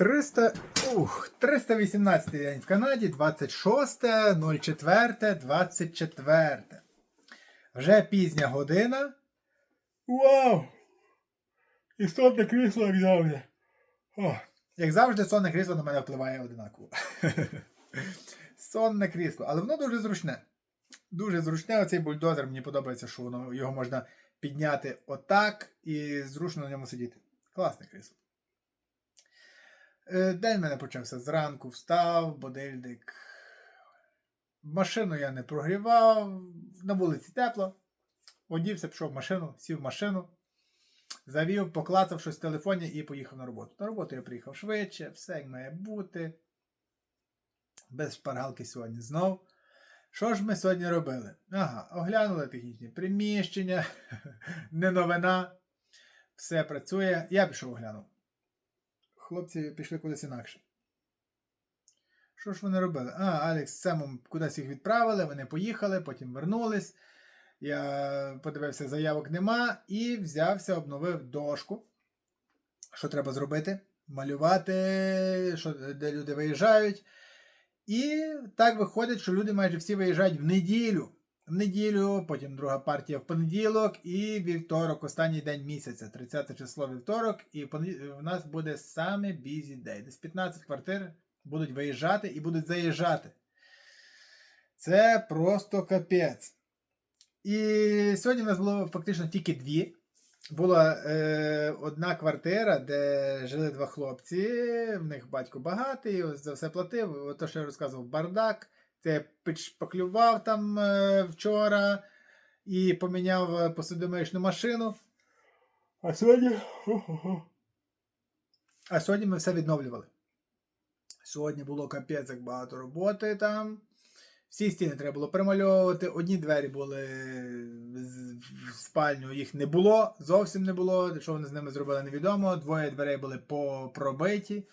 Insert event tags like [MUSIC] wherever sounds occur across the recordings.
300, ух, 318 день в Канаді, 26.04.24. Вже пізня година. Вау! І сонне крісло як завжди. О, як завжди, сонне крісло на мене впливає одинаково. [LAUGHS] сонне крісло, але воно дуже зручне. Дуже зручне. Оцей бульдозер мені подобається, що воно, його можна підняти отак і зручно на ньому сидіти. Класне крісло. Е, День мене почався зранку, встав, будильник. Машину я не прогрівав, на вулиці тепло. Одівся, пішов в машину, сів в машину, завів, поклацав щось в телефоні і поїхав на роботу. На роботу я приїхав швидше, все як має бути. Без шпаргалки сьогодні знов. Що ж ми сьогодні робили? Ага, оглянули технічні приміщення, [LAUGHS] не новина. Все працює. Я пішов оглянув. Хлопці пішли кудись інакше. Що ж вони робили? А, Алекс з Семом кудись їх відправили, вони поїхали, потім вернулись. Я подивився, заявок нема, і взявся, обновив дошку. Що треба зробити? Малювати, що, де люди виїжджають. І так виходить, що люди майже всі виїжджають в неділю. В неділю, потім друга партія в понеділок і вівторок, останній день місяця, 30 число вівторок, і в нас буде саме бізі дей. Десь 15 квартир будуть виїжджати і будуть заїжджати. Це просто капець. І сьогодні в нас було фактично тільки дві. Була е, одна квартира, де жили два хлопці. В них батько багатий, за все платив. Ото, що я розказував, бардак. Це я підшпаклював там е, вчора і поміняв е, машину. А сьогодні. А сьогодні ми все відновлювали. Сьогодні було капець як багато роботи там. Всі стіни треба було примальовувати. Одні двері були в спальню, їх не було, зовсім не було. Що вони з ними зробили, невідомо. Двоє дверей були по- пробиті.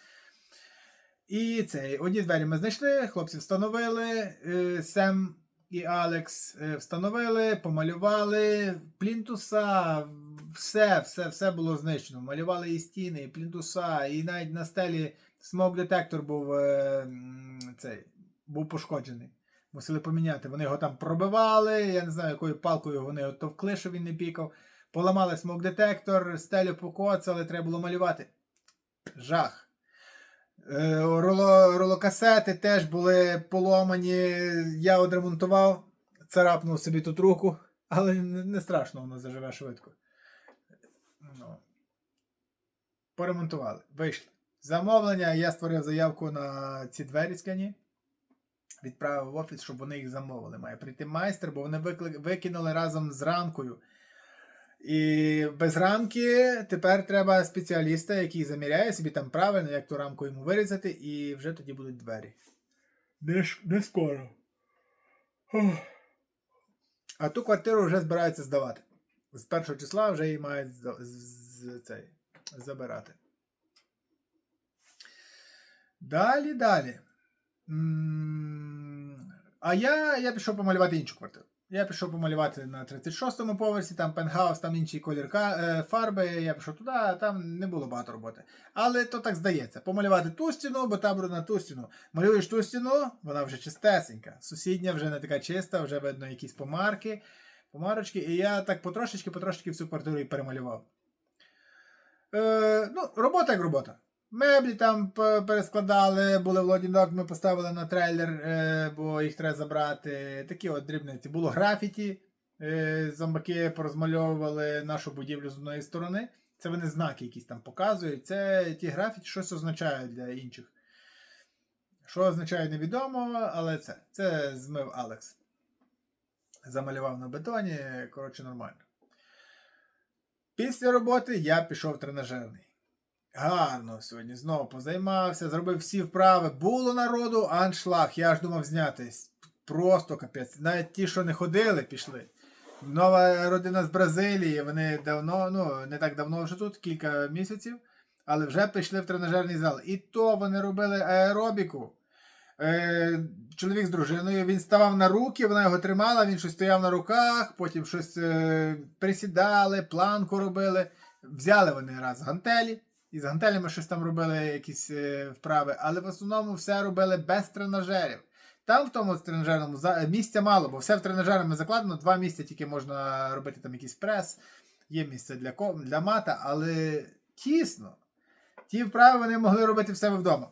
І цей, одні двері ми знайшли, хлопці встановили, е, Сем і Алекс е, встановили, помалювали плінтуса, все, все, все було знищено. Малювали і стіни, і плінтуса, і навіть на стелі смок-детектор був е, цей, був пошкоджений. Мусили поміняти. Вони його там пробивали, я не знаю, якою палкою вони його товкли, щоб він не пікав. Поламали смок-детектор, стелю покоцали, треба було малювати. Жах. Е, Роло, ролокасети теж були поломані. Я одремонтував, царапнув собі тут руку, але не, страшно, воно заживе швидко. Ну. Поремонтували. Вийшли. Замовлення. Я створив заявку на ці двері скляні. Відправив в офіс, щоб вони їх замовили. Має прийти майстер, бо вони викли- викинули разом з рамкою. І без рамки тепер треба спеціаліста, який заміряє собі там правильно, як ту рамку йому вирізати, і вже тоді будуть двері. Не, ш- не скоро. Ох. А ту квартиру вже збираються здавати. З першого числа вже її мають зда- з- з- цей, забирати. Далі, далі. М, А я, я пішов помалювати іншу квартиру. Я пішов помалювати на 36-му поверсі, там пентхаус, там інший колір е, фарби. Я пішов туди, а там не було багато роботи. Але то так здається. Помалювати ту стіну, бо табору на ту стіну. Малюєш ту стіну, вона вже чистесенька. Сусідня вже не така чиста, вже видно якісь помарки, помарочки. І я так потрошечки, потрошечки всю квартиру і перемалював. Е, ну, робота як робота. Меблі там перескладали, були в лодінок, ми поставили на трейлер, е, бо їх треба забрати. Такі от дрібниці. Було графіті, е, зомбаки порозмальовували нашу будівлю з одної сторони. Це вони знаки якісь там показують. Це ті графіті щось означають для інших. Що означає, невідомо, але це. Це змив Алекс. Замалював на бетоні, коротше, нормально. Після роботи я пішов тренажерний. Гарно сьогодні знову позаймався, зробив всі вправи. Було народу, аншлаг. Я аж думав зняти. Просто капець. Навіть ті, що не ходили, пішли. Нова родина з Бразилії. Вони давно, ну не так давно вже тут, кілька місяців, але вже пішли в тренажерний зал. І то вони робили аеробіку. Е, чоловік з дружиною, він ставав на руки, вона його тримала, він щось стояв на руках, потім щось е, присідали, планку робили. Взяли вони раз гантелі, І з гантелями щось там робили якісь е, вправи, але в основному все робили без тренажерів. Там в тому тренажерному за- місця мало, бо все в тренажерами закладено, два місця тільки можна робити там якийсь прес, є місце для, ко- для мата, але тісно. Ті вправи вони могли робити в себе вдома.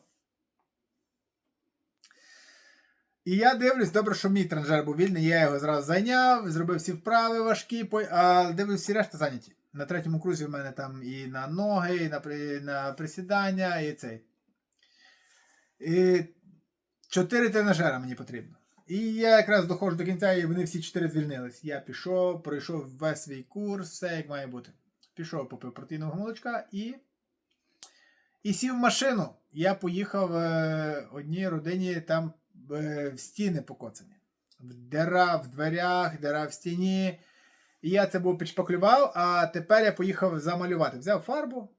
І я дивлюсь, добре, що мій тренажер був вільний, я його зразу зайняв, зробив всі вправи важкі, а дивлюсь, всі решта зайняті. На третьому крузі в мене там і на ноги, і на, при- на присідання, і цей. І чотири тренажера мені потрібно. І я якраз доходжу до кінця, і вони всі чотири звільнились. Я пішов, пройшов весь свій курс, все як має бути. Пішов, попив протеїнового молочка і. І сів в машину. Я поїхав е, одній родині там е, в стіни покоцані. В Дира в дверях, дира в стіні. І я це був підшпаклював, а тепер я поїхав замалювати. Взяв фарбу.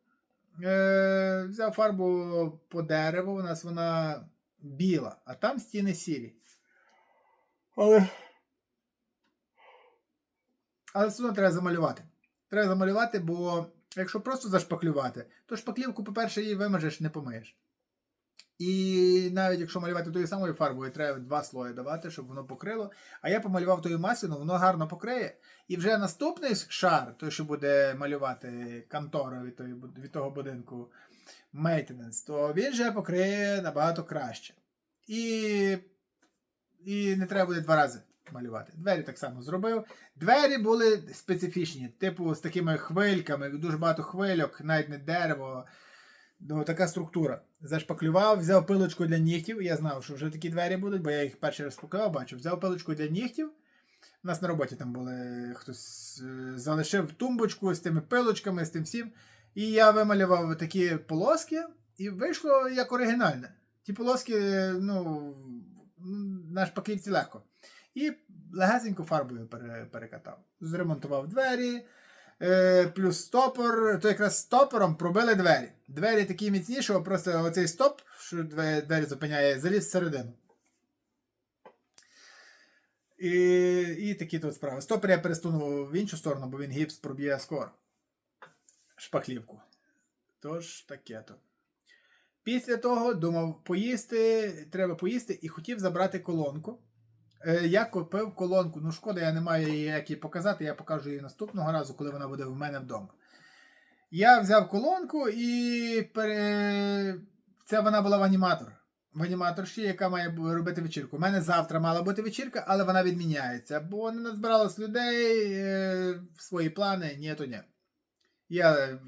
Е, взяв фарбу по дереву, у нас вона біла, а там стіни сірі. Але. Але все одно треба замалювати. Треба замалювати, бо якщо просто зашпаклювати, то шпаклівку, по-перше, її вимажеш, не помиєш. І навіть якщо малювати тою самою фарбою, треба два слої давати, щоб воно покрило. А я помалював тою масляну, воно гарно покриє. І вже наступний шар, той, що буде малювати контора від, буд- від того будинку maintenance, то він вже покриє набагато краще. І, і не треба буде два рази малювати. Двері так само зробив. Двері були специфічні, типу з такими хвильками, дуже багато хвильок, навіть не дерево. Ну, така структура. Зашпаклював, взяв пилочку для нігтів. Я знав, що вже такі двері будуть, бо я їх перший раз спаклював, бачив. Взяв пилочку для нігтів. У нас на роботі там були хтось е, залишив тумбочку з тими пилочками, з тим всім. І я вималював такі полоски, і вийшло як оригінальне. Ті полоски, ну, на шпаклівці легко. І легесенько фарбою перекатав. Зремонтував двері. Е, плюс стопор, то якраз стопором пробили двері. Двері такі міцні, що просто оцей стоп, що двері, зупиняє, заліз всередину. І, і такі тут справи. Стопор я пересунув в іншу сторону, бо він гіпс проб'є скоро. Шпаклівку. Тож таке то. Після того думав поїсти, треба поїсти і хотів забрати колонку. Е, Я купив колонку. Ну, шкода, я не маю її як її показати, я покажу її наступного разу, коли вона буде в мене вдома. Я взяв колонку і пере... це вона була в аніматор. В аніматорші, яка має робити вечірку. У мене завтра мала бути вечірка, але вона відміняється, бо не назбиралось людей е, свої плани, ні, то ні. Я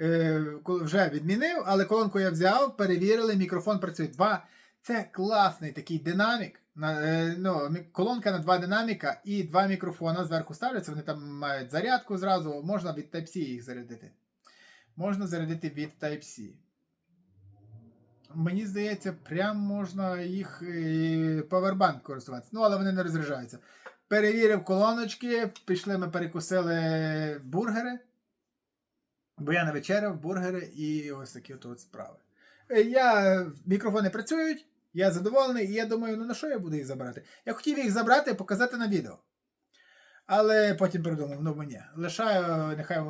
е, вже відмінив, але колонку я взяв, перевірили, мікрофон працює. Два. Це класний такий динамік. На, е, ну, колонка на два динаміка і два мікрофона зверху ставляться. Вони там мають зарядку зразу. Можна від Type-C їх зарядити. Можна зарядити від Type-C. Мені здається, прям можна їх е, повербанк користуватися. Ну, але вони не розряджаються. Перевірив колоночки, пішли ми перекусили бургери. Бо я не вечеряв, бургери і ось такі от справи. Е, Я, мікрофони працюють, я задоволений, і я думаю, ну на що я буду їх забрати? Я хотів їх забрати і показати на відео. Але потім придумав, ну мені. Лишаю, нехай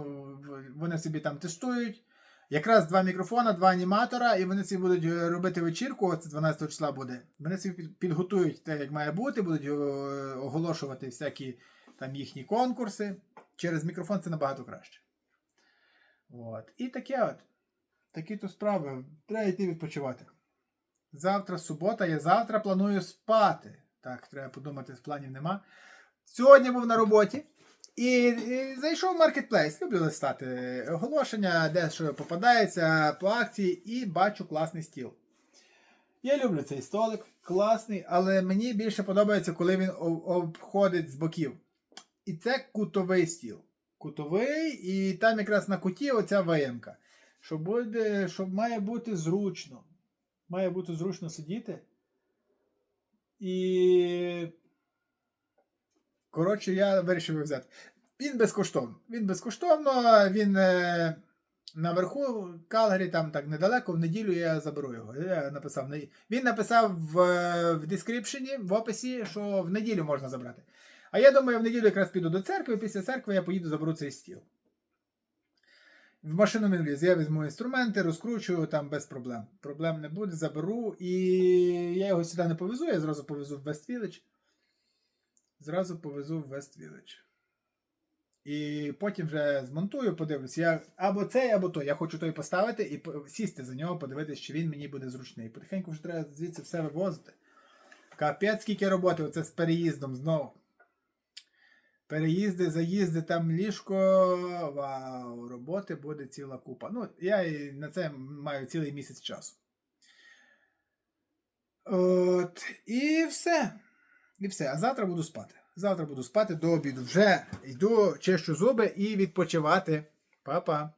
вони собі там тестують. Якраз два мікрофона, два аніматора, і вони собі будуть е, робити вечірку, от 12 числа буде. Вони собі підготують те, як має бути, будуть е, оголошувати всякі там їхні конкурси. Через мікрофон це набагато краще. От. І таке от. Такі то справи. Треба йти відпочивати. Завтра субота, я завтра планую спати. Так, треба подумати, планів нема. Сьогодні був на роботі і, і зайшов в маркетплейс. Люблю листати оголошення, де що попадається по акції, і бачу класний стіл. Я люблю цей столик, класний, але мені більше подобається, коли він обходить з боків. І це кутовий стіл. Кутовий, і там якраз на куті оця виємка. Що буде, що має бути зручно. Має бути зручно сидіти. І. Коротше, я вирішив його взяти. Він безкоштовно. Він безкоштовно, він е, наверху Калгарі, там так недалеко, в неділю я заберу його. Я написав, він написав в, в дескріпшені, в описі, що в неділю можна забрати. А я думаю, в неділю якраз піду до церкви, після церкви я поїду заберу цей стіл. В машину він вліз. Я візьму інструменти, розкручую там без проблем. Проблем не буде, заберу. І я його сюди не повезу, я зразу повезу в West Village. Зразу повезу в West Village. І потім вже змонтую, подивлюсь. Я або цей, або той. Я хочу той поставити і сісти за нього, подивитися, чи він мені буде зручний. Потихеньку вже треба звідси все вивозити. Капець, скільки роботи, оце з переїздом знову. Переїзди, заїзди, там ліжко. Вау, роботи буде ціла купа. Ну, я на це маю цілий місяць часу. От, і все. І все. А завтра буду спати. Завтра буду спати до обіду. Вже йду, чищу зуби і відпочивати. Па-па.